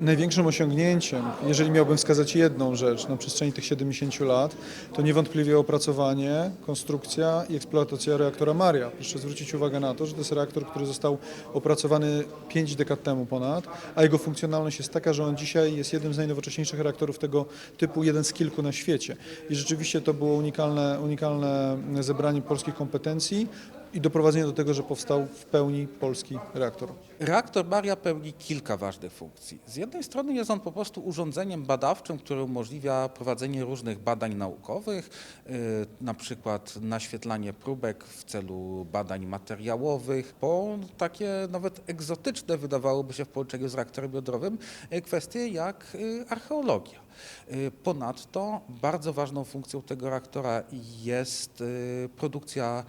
Największym osiągnięciem, jeżeli miałbym wskazać jedną rzecz na przestrzeni tych 70 lat, to niewątpliwie opracowanie, konstrukcja i eksploatacja reaktora Maria. Proszę zwrócić uwagę na to, że to jest reaktor, który został opracowany 5 dekad temu ponad, a jego funkcjonalność jest taka, że on dzisiaj jest jednym z najnowocześniejszych reaktorów tego typu, jeden z kilku na świecie. I rzeczywiście to było unikalne, unikalne zebranie polskich kompetencji i doprowadzenie do tego, że powstał w pełni polski reaktor. Reaktor Maria pełni kilka ważnych funkcji. Z jednej strony jest on po prostu urządzeniem badawczym, które umożliwia prowadzenie różnych badań naukowych, yy, na przykład naświetlanie próbek w celu badań materiałowych, po takie nawet egzotyczne wydawałoby się w połączeniu z reaktorem jądrowym yy, kwestie jak yy, archeologia. Ponadto bardzo ważną funkcją tego reaktora jest produkcja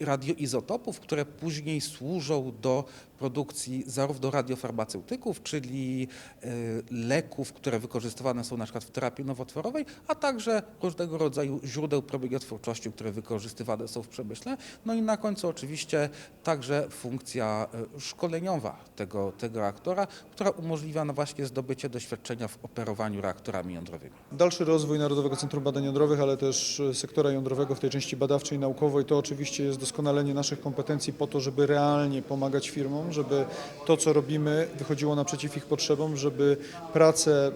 radioizotopów, które później służą do produkcji zarówno radiofarmaceutyków, czyli y, leków, które wykorzystywane są na przykład w terapii nowotworowej, a także różnego rodzaju źródeł promieniotwórczości, które wykorzystywane są w przemyśle. No i na końcu oczywiście także funkcja y, szkoleniowa tego, tego reaktora, która umożliwia no właśnie zdobycie doświadczenia w operowaniu reaktorami jądrowymi. Dalszy rozwój Narodowego Centrum Badań Jądrowych, ale też e, sektora jądrowego w tej części badawczej naukowej, to oczywiście jest doskonalenie naszych kompetencji po to, żeby realnie pomagać firmom, żeby to, co robimy, wychodziło naprzeciw ich potrzebom, żeby pracę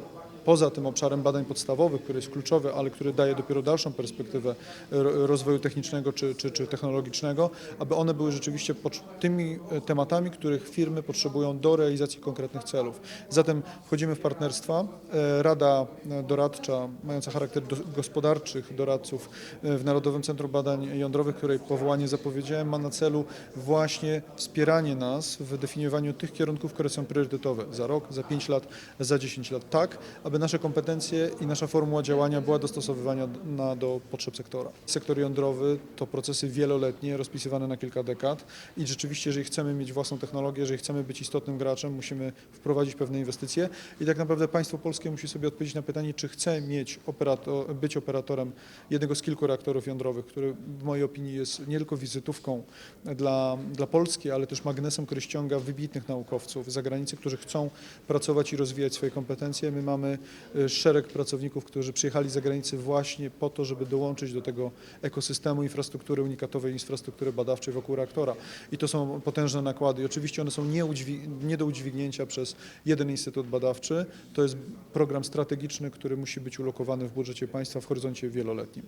poza tym obszarem badań podstawowych, który jest kluczowy, ale który daje dopiero dalszą perspektywę ro- rozwoju technicznego czy, czy, czy technologicznego, aby one były rzeczywiście tymi e, tematami, których firmy potrzebują do realizacji konkretnych celów. Zatem wchodzimy w partnerstwa. E, Rada e, doradcza, mająca charakter do, gospodarczych doradców e, w Narodowym Centrum Badań Jądrowych, której powołanie zapowiedziałem, ma na celu właśnie wspieranie nas w definiowaniu tych kierunków, które są priorytetowe za rok, za 5 lat, za 10 lat, tak, aby nasze kompetencje i nasza formuła działania była dostosowywana na, do potrzeb sektora. Sektor jądrowy to procesy wieloletnie, rozpisywane na kilka dekad i rzeczywiście, jeżeli chcemy mieć własną technologię, jeżeli chcemy być istotnym graczem, musimy wprowadzić pewne inwestycje i tak naprawdę państwo polskie musi sobie odpowiedzieć na pytanie, czy chce mieć być operatorem jednego z kilku reaktorów jądrowych, który w mojej opinii jest nie tylko wizytówką dla, dla Polski, ale też magnesem, który ściąga wybitnych naukowców z zagranicy, którzy chcą pracować i rozwijać swoje kompetencje. My mamy szereg pracowników, którzy przyjechali z zagranicy właśnie po to, żeby dołączyć do tego ekosystemu infrastruktury unikatowej, infrastruktury badawczej wokół reaktora. I to są potężne nakłady. I oczywiście one są nie, nie do udźwignięcia przez jeden instytut badawczy. To jest program strategiczny, który musi być ulokowany w budżecie państwa w horyzoncie wieloletnim.